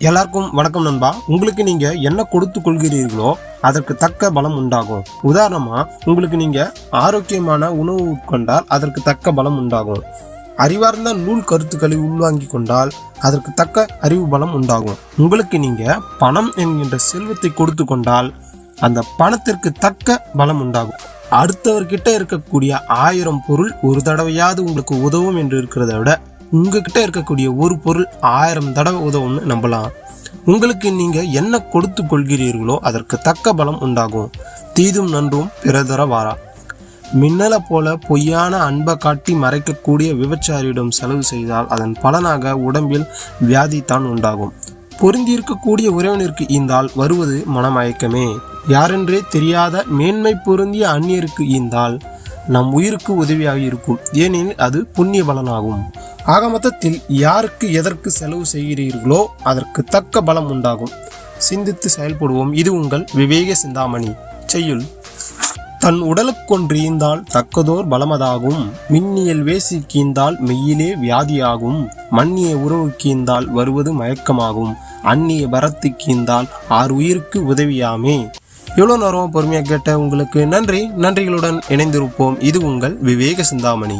எல்லாருக்கும் வணக்கம் நண்பா. உங்களுக்கு நீங்க என்ன கொடுத்து கொள்கிறீர்களோ அதற்கு தக்க பலம் உண்டாகும். உதாரணமா உங்களுக்கு நீங்க ஆரோக்கியமான உணவு உட்கொண்டால் அதற்கு தக்க பலம் உண்டாகும். அறிவார்ந்த நூல் கருத்துக்களை உள்வாங்கி கொண்டால் அதற்கு தக்க அறிவு பலம் உண்டாகும். உங்களுக்கு நீங்க பணம் என்கின்ற செல்வத்தை கொடுத்து கொண்டால் அந்த பணத்திற்கு தக்க பலம் உண்டாகும். அடுத்தவர்கிட்ட இருக்கக்கூடிய ஆயிரம் பொருள் ஒரு தடவையாவது உங்களுக்கு உதவும் என்று இருக்கிறத விட உங்ககிட்ட இருக்கக்கூடிய ஒரு பொருள் ஆயிரம் தடவை உதவும்னு நம்பலாம். உங்களுக்கு நீங்க என்ன கொடுத்து கொள்கிறீர்களோ அதற்கு தக்க பலம் உண்டாகும். தீதும் நன்றும் பிறதர வாரா. மின்னலை போல பொய்யான அன்பை காட்டி மறைக்கக்கூடிய விபச்சாரியிடம் செலவு செய்தால் அதன் பலனாக உடம்பில் வியாதி தான் உண்டாகும். பொருந்தியிருக்கக்கூடிய உறவினருக்கு ஈந்தால் வருவது மனமயக்கமே. யாரென்றே தெரியாத மேன்மை பொருந்திய அந்நியருக்கு ஈந்தால் நம் உயிருக்கு உதவியாக இருக்கும். ஏனெனில் அது புண்ணிய பலனாகும். ஆக மொத்தத்தில் யாருக்கு எதற்கு செலவு செய்கிறீர்களோ அதற்கு தக்க பலம் உண்டாகும். சிந்தித்து செயல்படுவோம். இது உங்கள் விவேக சிந்தாமணி. செய்யுள். தன் உடலுக்கொன்றியந்தால் தக்கதோர் பலமதாகும். மின்னியல் வேசி கீந்தால் மெய்யிலே வியாதியாகும். மன்னிய உறவு கீந்தால் வருவது மயக்கமாகும். அந்நிய பரத்து கீந்தால் ஆறு உயிருக்கு உதவியாமே. இவ்வளோ நேரம் பொறுமையாக கேட்ட உங்களுக்கு நன்றி. நன்றிகளுடன் இணைந்திருப்போம். இது உங்கள் விவேக சிந்தாமணி.